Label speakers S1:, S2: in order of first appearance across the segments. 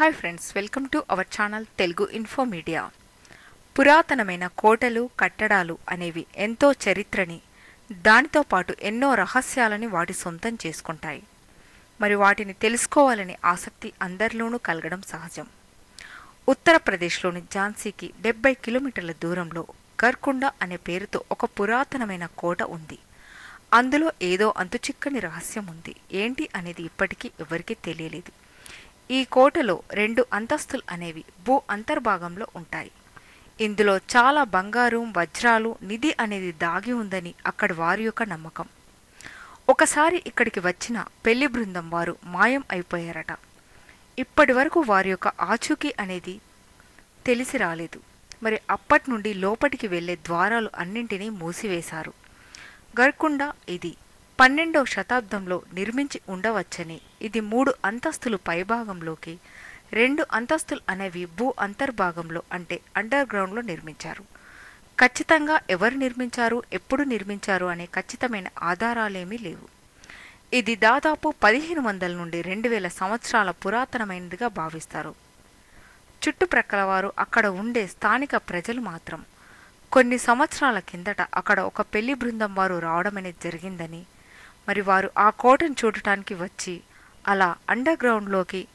S1: Hi friends welcome to our channel Telugu info media పురాతనమైన కోటలు కట్టడాలు అనేవి ఎంతో చరిత్రని దానితో పాటు ఎన్నో రహస్యాలని వాటి సొంతం చేసుకుంటాయి. మరి వాటిని తెలుసుకోవాలని ఆసక్తి అందరిలోనూ కలగడం సహజం. ఉత్తరప్రదేశ్లోని ఝాన్సీకి డెబ్బై కిలోమీటర్ల దూరంలో గర్కుండ అనే పేరుతో ఒక పురాతనమైన కోట ఉంది. అందులో ఏదో అంతుచిక్కని రహస్యం ఉంది. ఏంటి అనేది ఇప్పటికీ ఎవరికీ తెలియలేదు. ఈ కోటలో రెండు అంతస్తులు అనేవి భూ అంతర్భాగంలో ఉంటాయి. ఇందులో చాలా బంగారం వజ్రాలు నిధి అనేది దాగి ఉందని అక్కడి వారి యొక్క నమ్మకం. ఒకసారి ఇక్కడికి వచ్చిన పెళ్ళి బృందం వారు మాయం అయిపోయారట. ఇప్పటి వరకు వారి యొక్క ఆచూకీ అనేది తెలిసి రాలేదు. మరి అప్పటి నుండి లోపటికి వెళ్ళే ద్వారాలు అన్నింటినీ మూసివేశారు. గర్కుండ ఇది. పన్నెండవ శతాబ్దంలో నిర్మించి ఉండవచ్చని ఇది మూడు అంతస్తులు పైభాగంలోకి రెండు అంతస్తులు అనేవి భూ అంతర్భాగంలో అంటే అండర్ గ్రౌండ్లో నిర్మించారు. ఖచ్చితంగా ఎవరు నిర్మించారు ఎప్పుడు నిర్మించారు అనే ఖచ్చితమైన ఆధారాలేమీ లేవు. ఇది దాదాపు పదిహేను వందల నుండి రెండు వేల సంవత్సరాల పురాతనమైనదిగా భావిస్తారు. చుట్టుప్రక్కల వారు అక్కడ ఉండే స్థానిక ప్రజలు మాత్రం కొన్ని సంవత్సరాల కిందట అక్కడ ఒక పెళ్ళి బృందం వారు రావడం అనేది జరిగిందని మరి వారు ఆ కోటను చూడటానికి వచ్చి అలా అండర్ గ్రౌండ్లోకి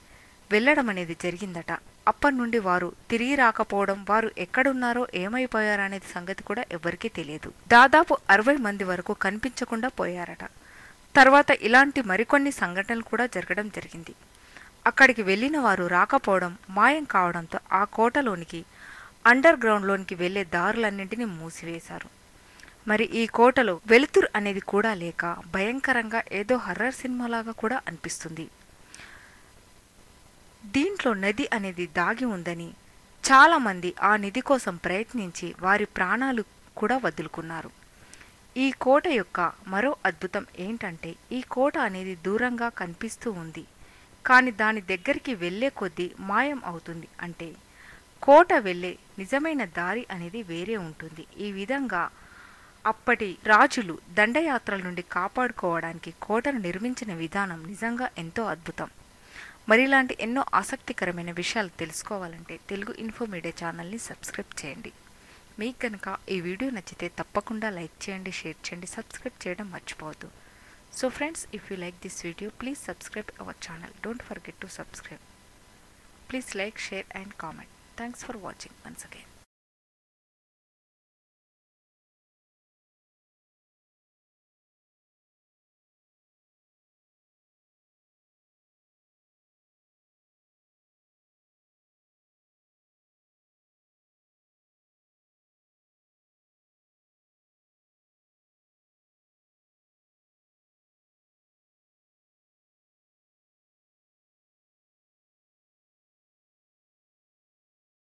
S1: వెళ్ళడం అనేది జరిగిందట. అప్పటి నుండి వారు తిరిగి రాకపోవడం వారు ఎక్కడున్నారో ఏమైపోయారనేది సంగతి కూడా ఎవరికీ తెలియదు. దాదాపు అరవై మంది వరకు కనిపించకుండా పోయారట. తర్వాత ఇలాంటి మరికొన్ని సంఘటనలు కూడా జరగడం జరిగింది. అక్కడికి వెళ్ళిన వారు రాకపోవడం మాయం కావడంతో ఆ కోటలోనికి అండర్ గ్రౌండ్లోనికి వెళ్ళే దారులన్నింటినీ మూసివేశారు. మరి ఈ కోటలో వెలుతురు అనేది కూడా లేక భయంకరంగా ఏదో హర్రర్ సినిమాలాగా కూడా అనిపిస్తుంది. దీంట్లో నది అనేది దాగి ఉందని చాలామంది ఆ నిధి కోసం ప్రయత్నించి వారి ప్రాణాలు కూడా వదులుకున్నారు. ఈ కోట యొక్క మరో అద్భుతం ఏంటంటే ఈ కోట అనేది దూరంగా కనిపిస్తూ ఉంది. కానీ దాని దగ్గరికి వెళ్ళే కొద్దీ మాయం అవుతుంది. అంటే కోట వెళ్ళే నిజమైన దారి అనేది వేరే ఉంటుంది. ఈ విధంగా అప్పటి రాజులు దండయాత్రల నుండి కాపాడుకోవడానికి కోటను నిర్మించిన విధానం నిజంగా ఎంతో అద్భుతం. మరి ఇలాంటి ఎన్నో ఆసక్తికరమైన విషయాలు తెలుసుకోవాలంటే తెలుగు ఇన్ఫో మీడియా ఛానల్ని సబ్స్క్రైబ్ చేయండి. మీకు కనుక ఈ వీడియో నచ్చితే తప్పకుండా లైక్ చేయండి షేర్ చేయండి సబ్స్క్రైబ్ చేయడం మర్చిపోవద్దు. So friends if you like this video please subscribe our channel. Don't forget to subscribe. Please like share and comment. Thanks for watching once again.